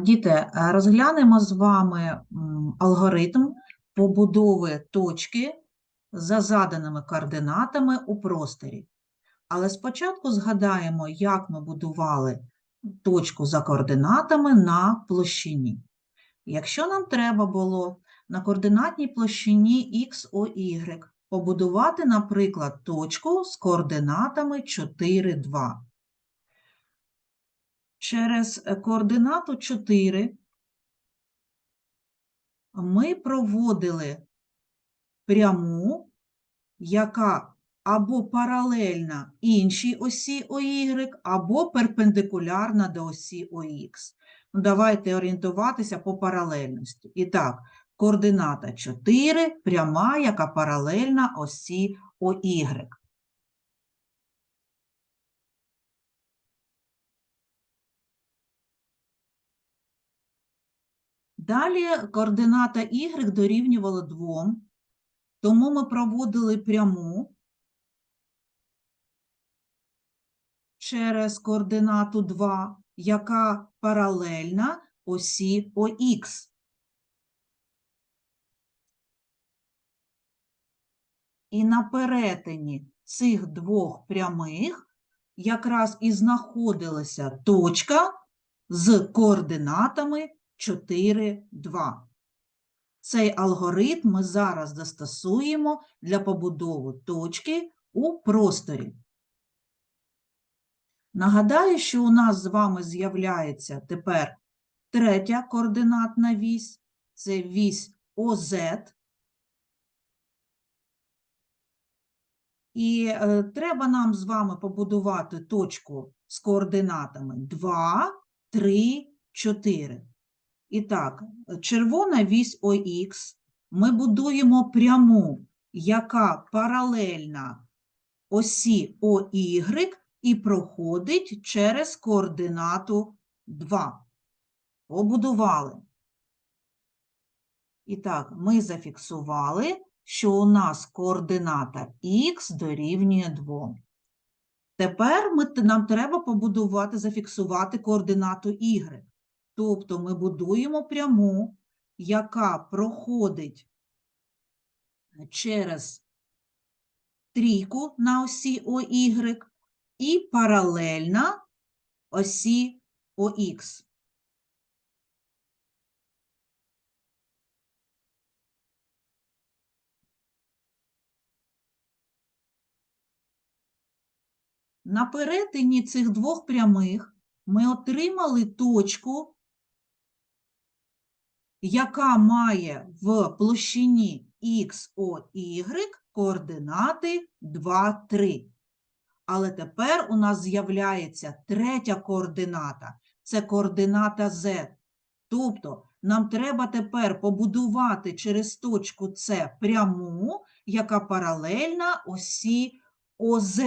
Діти, е, розглянемо з вами алгоритм побудови точки за заданими координатами у просторі. Але спочатку згадаємо, як ми будували точку за координатами на площині. Якщо нам треба було на координатній площині x, y побудувати, наприклад, точку з координатами 4, 2. Через е, координату 4 ми проводили пряму, яка або паралельна іншій осі ОY, або перпендикулярна до осі ОХ. Ну, давайте орієнтуватися по паралельності. І так, координата 4 пряма, яка паралельна осі ОY. Далі координата y дорівнювала 2, тому ми проводили пряму через координату 2, яка паралельна осі ОХ. І на перетині цих двох прямих якраз і знаходилася точка з координатами 4, 2. Цей алгоритм ми зараз застосуємо для побудови точки у просторі. Нагадаю, що у нас з вами з'являється тепер третя координатна вісь, це вісь ОЗ. І е, треба нам з вами побудувати точку з координатами 2, 3, 4. І так, червона вісь ОХ ми будуємо пряму, яка паралельна осі ОY і проходить через координату 2. Побудували. І так, ми зафіксували, що у нас координата х дорівнює 2. Тепер ми, нам треба побудувати, зафіксувати координату y. Тобто ми будуємо пряму, яка проходить через трійку на осі ОY і паралельна осі ОХ. На перетині цих двох прямих ми отримали точку, яка має в площині XOY координати 2, 3. Але тепер у нас з'являється третя координата це координата Z. Тобто нам треба тепер побудувати через точку С пряму, яка паралельна осі ОЗ.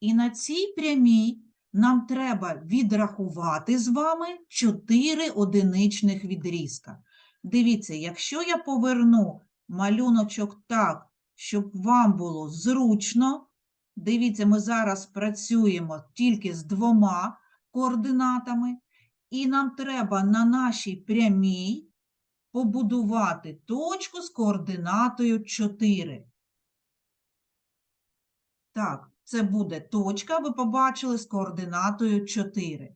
І на цій прямій нам треба відрахувати з вами 4 одиничних відрізка. Дивіться, якщо я поверну малюночок так, щоб вам було зручно, дивіться, ми зараз працюємо тільки з двома координатами, і нам треба на нашій прямій побудувати точку з координатою 4. Так, це буде точка, ви побачили, з координатою 4.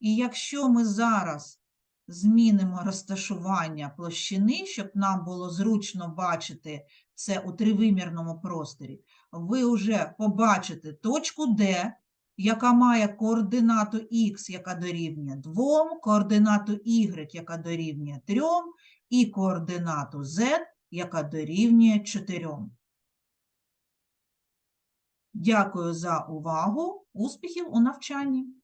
І якщо ми зараз змінимо розташування площини, щоб нам було зручно бачити це у тривимірному просторі, ви вже побачите точку D, яка має координату Х, яка дорівнює 2, координату Y, яка дорівнює 3, і координату Z, яка дорівнює 4. Дякую за увагу. Успіхів у навчанні!